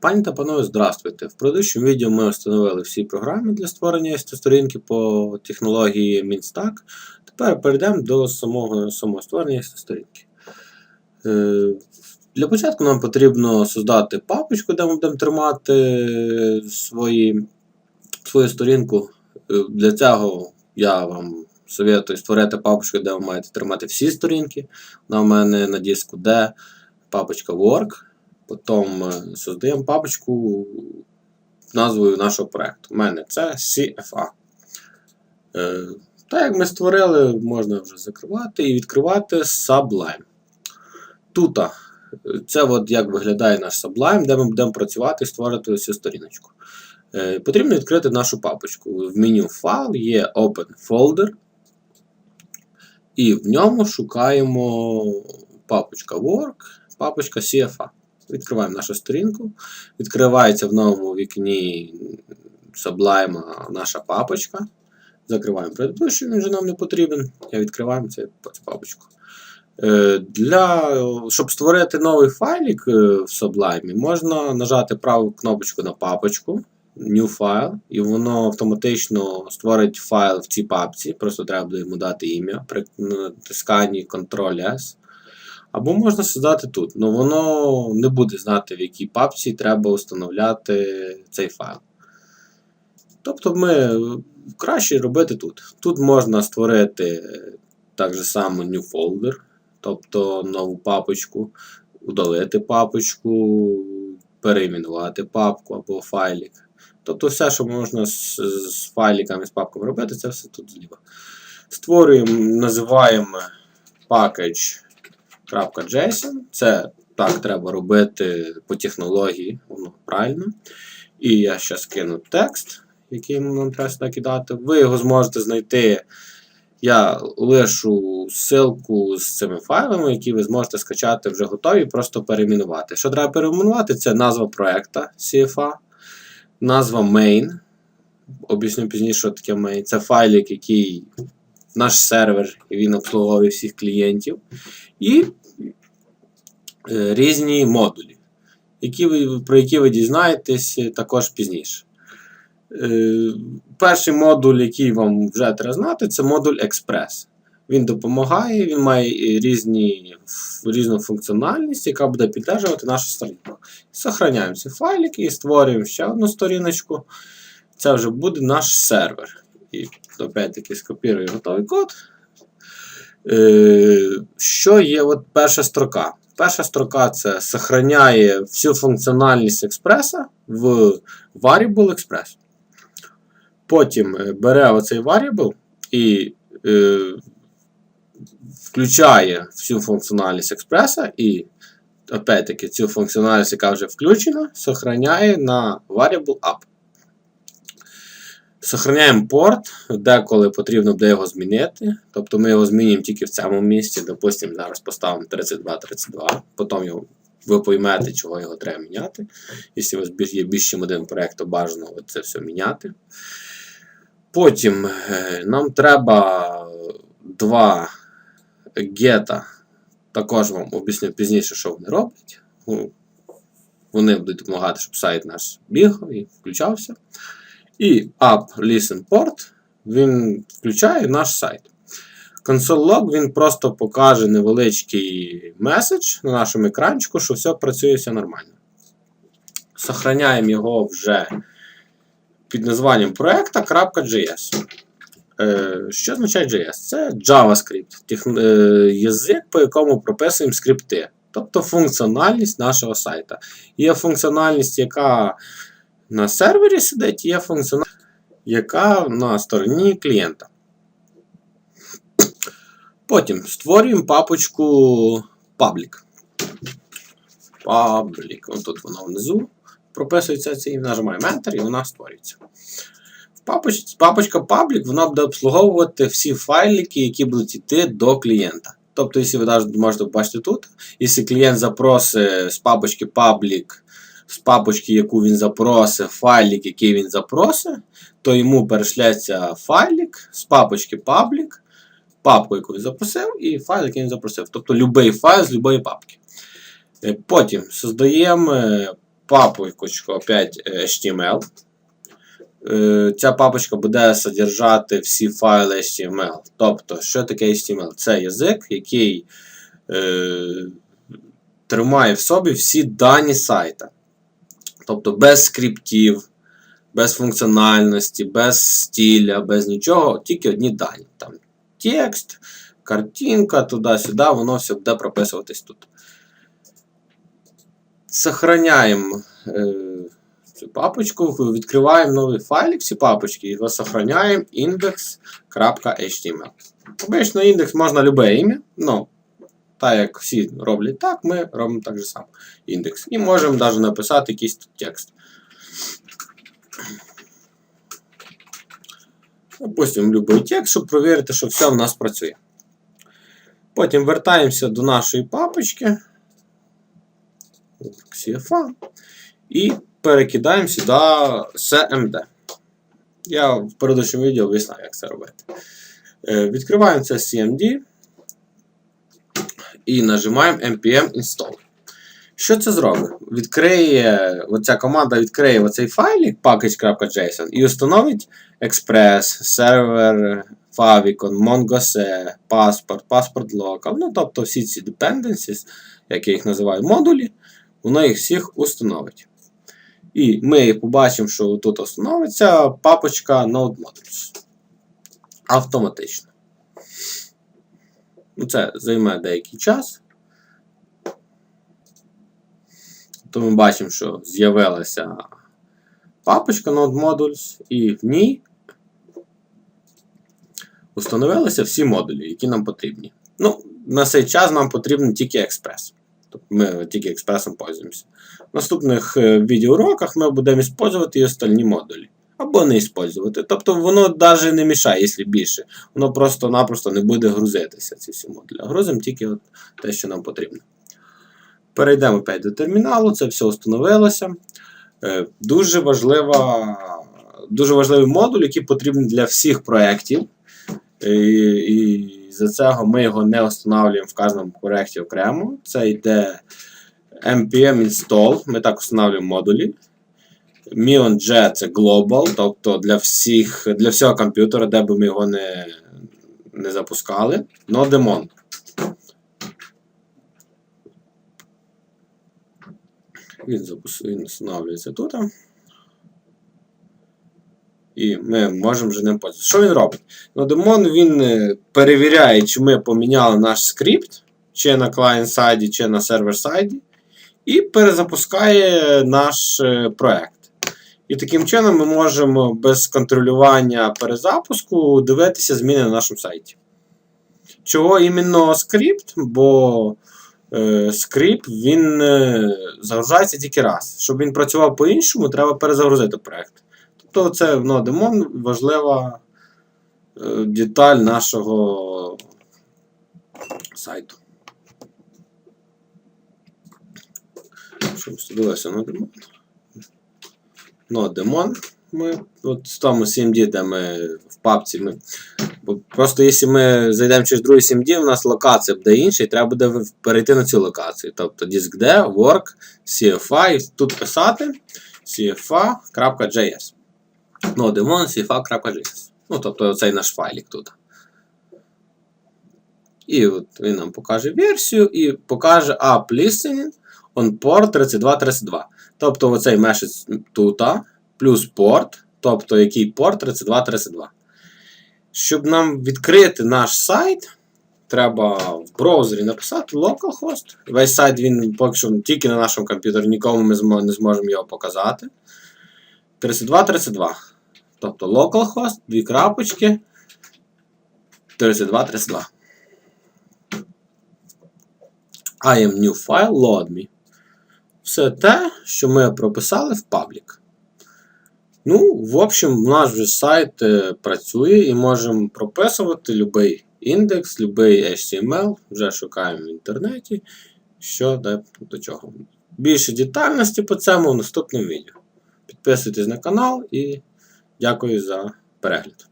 Пані та панове, здравствуйте! В предыдущому відео ми встановили всі програми для створення сторінки по технології Minstack. Тепер перейдемо до самого, самого створення сторінки. Е, Для початку нам потрібно создати папочку, де ми будемо тримати свої, свою сторінку. Е, Для цього я вам советую створити папочку, де ви маєте тримати всі сторінки. Вона в мене на диску D, папочка Work. Потім е, создаємо папочку назвою нашого проєкту. У мене це CFA. Е, Так як ми створили, можна вже закривати і відкривати Sublime. Тут е, це от як виглядає наш Sublime, де ми будемо працювати і створити цю сторіночку. Потрібно відкрити нашу папочку. В меню Файл є Open Folder. І в ньому шукаємо папочка Work, папочка CFA. Відкриваємо нашу сторінку. Відкривається в новому вікні Sublime наша папочка. Закриваємо предыдущий, він вже нам не потрібен. Я відкриваємо цю папочку. Е, Для, Щоб створити новий файлик е, в Sublime, можна нажати праву кнопочку на папочку, New File, і воно автоматично створить файл в цій папці. Просто треба буде йому дати ім'я при натисканні Ctrl-S. Або можна создати тут, але воно не буде знати, в якій папці треба встановляти цей файл. Тобто ми краще робити тут. Тут можна створити так же само new folder, тобто нову папочку, удалити папочку, переіменувати папку або файлик. Тобто все, що можна з, з файликами, з папками робити, це все тут зліва. Створюємо, називаємо package .json. Це так треба робити по технології, воно правильно. І я зараз кину текст, який нам треба сюди кидати. Ви його зможете знайти. Я лишу ссылку з цими файлами, які ви зможете скачати вже готові, просто перейменувати. Що треба перейменувати? Це назва проекта CFA, назва main. Об'ясню пізніше, що таке main. Це файлик, який наш сервер, і він обслуговує всіх клієнтів. І різні модулі, які ви, про які ви дізнаєтесь також пізніше. Е, перший модуль, який вам вже треба знати, це модуль Express. Він допомагає, він має різні, різну функціональність, яка буде підтримувати нашу сторінку. Сохраняємо ці файлики і створюємо ще одну сторіночку. Це вже буде наш сервер. І опять-таки скопірую готовий код. Е, що є от перша строка? Перша строка це сохраняє всю функціональність експреса в Variable Express. Потім е, бере оцей variable і е, включає всю функціональність експреса і опять-таки цю функціональність, яка вже включена, сохраняє на variable up. Сохраняємо порт, деколи потрібно буде його змінити. Тобто ми його змінюємо тільки в цьому місці. Допустимо, зараз поставимо 3232, потім його, ви поймете, чого його треба міняти. Якщо у вас є більше ніж один проєкт, то бажано це все міняти. Потім е, нам треба два гета. Також вам об'ясню пізніше, що вони роблять. Вони будуть допомагати, щоб сайт наш бігав і включався. І app listen port він включає наш сайт. Console log він просто покаже невеличкий меседж на нашому екранчику, що все працює все нормально. Сохраняємо його вже під названням проекта.js. Е, що означає JS? Це JavaScript, е, язик, по якому прописуємо скрипти. Тобто функціональність нашого сайта. Є функціональність, яка на сервері сидить, є функціональність, яка на стороні клієнта. Потім створюємо папочку Public. Public. Ось тут воно внизу прописується і нажимаємо Enter, і вона створюється. Папоч, папочка Public вона буде обслуговувати всі файлики, які будуть йти до клієнта. Тобто, якщо ви можете побачити тут, якщо клієнт запросить з папочки Public, з папочки, яку він запросить, файлик, який він запросить, то йому перешлеться файлик з папочки Public, папку, яку він запросив, і файл, який він запросив. Тобто будь-який файл з будь-якої папки. Потім создаємо папочку опять е, HTML. Е, Ця папочка буде содержати всі файли HTML. Тобто, що таке HTML? Це язик, який е, тримає в собі всі дані сайта. Тобто без скриптів, без функціональності, без стиля, без нічого, тільки одні дані. Там Текст, картинка, туди-сюди, воно все буде прописуватись тут. Сохраняємо е, цю папочку, відкриваємо новий файлик, всі папочки, його сохраняємо index.html. Обично індекс можна любе ім'я, ну, так як всі роблять так, ми робимо так же само індекс. І можемо навіть написати якийсь текст. Допустимо, любий текст, щоб перевірити, що все в нас працює. Потім вертаємося до нашої папочки. CFA. І перекидаємо сюди CMD. Я в передачому відео об'ясню, як це робити. Е, Відкриваємо це CMD і нажимаємо npm install. Що це зробить? Відкриє, оця команда відкриє оцей файлик package.json і установить Express, сервер Favicon, MongoSE, Passport, Passport Local. Ну, тобто всі ці dependencies, як я їх називаю, модулі, воно їх всіх установить. І ми побачимо, що тут установиться папочка Node Modules. Автоматично. Ну, Це займе деякий час. То ми бачимо, що з'явилася папочка Node Modules, і в ній установилися всі модулі, які нам потрібні. Ну, на цей час нам потрібен тільки експрес. Тобто ми тільки експресом пользуємося. В наступних е, відеоуроках ми будемо використовувати і остальні модулі. Або не використовувати. Тобто воно навіть не мішає, якщо більше. Воно просто-напросто не буде грузитися, ці всі модулі. Грузимо тільки от те, що нам потрібно. Перейдемо опять до терміналу, це все встановилося. Е, Дуже важлива, дуже важливий модуль, який потрібен для всіх проєктів. І, і за цього ми його не встановлюємо в кожному проєкті окремо. Це йде npm install. Ми так встановлюємо модулі. Mion.j це Global, тобто для всіх, для всього комп'ютера, де би ми його не, не запускали. Nodemon. Він, він встановлюється тут. І ми можемо вже ним пользуватися. Що він робить? Nodemon він е, перевіряє, чи ми поміняли наш скрипт, чи на клієнт-сайді, чи на сервер-сайді, і перезапускає наш е, проект. І таким чином ми можемо без контролювання перезапуску дивитися зміни на нашому сайті. Чого іменно скрипт? Бо е, скрипт він е, загружається тільки раз. Щоб він працював по-іншому, треба перезагрузити проект. Тобто це в Nodemon важлива е, деталь нашого сайту. Щоб дивився Nodemon. Nodemon. Ми от в тому CMD, де ми в папці. Ми, просто якщо ми зайдемо через другий CMD, у нас локація буде інша, і треба буде перейти на цю локацію. Тобто diskd, work, cfa, і тут писати cfa.js. Nodemon cfa.js. Ну, тобто цей наш файлик тут. І от він нам покаже версію і покаже app listening on port 3232. Тобто оцей мешець тут, плюс порт, тобто який порт 3232. Щоб нам відкрити наш сайт, треба в браузері написати localhost. Весь сайт він поки що тільки на нашому комп'ютері, нікому ми не зможемо його показати. 3232. Тобто localhost, дві крапочки. 3232. I am new file, load me. Все те, що ми прописали в паблік. Ну, в общем, наш вже сайт е, працює і можемо прописувати будь-який індекс, будь-який HTML. Вже шукаємо в інтернеті, що де до чого. Більше детальності по цьому в наступному відео. Підписуйтесь на канал і дякую за перегляд.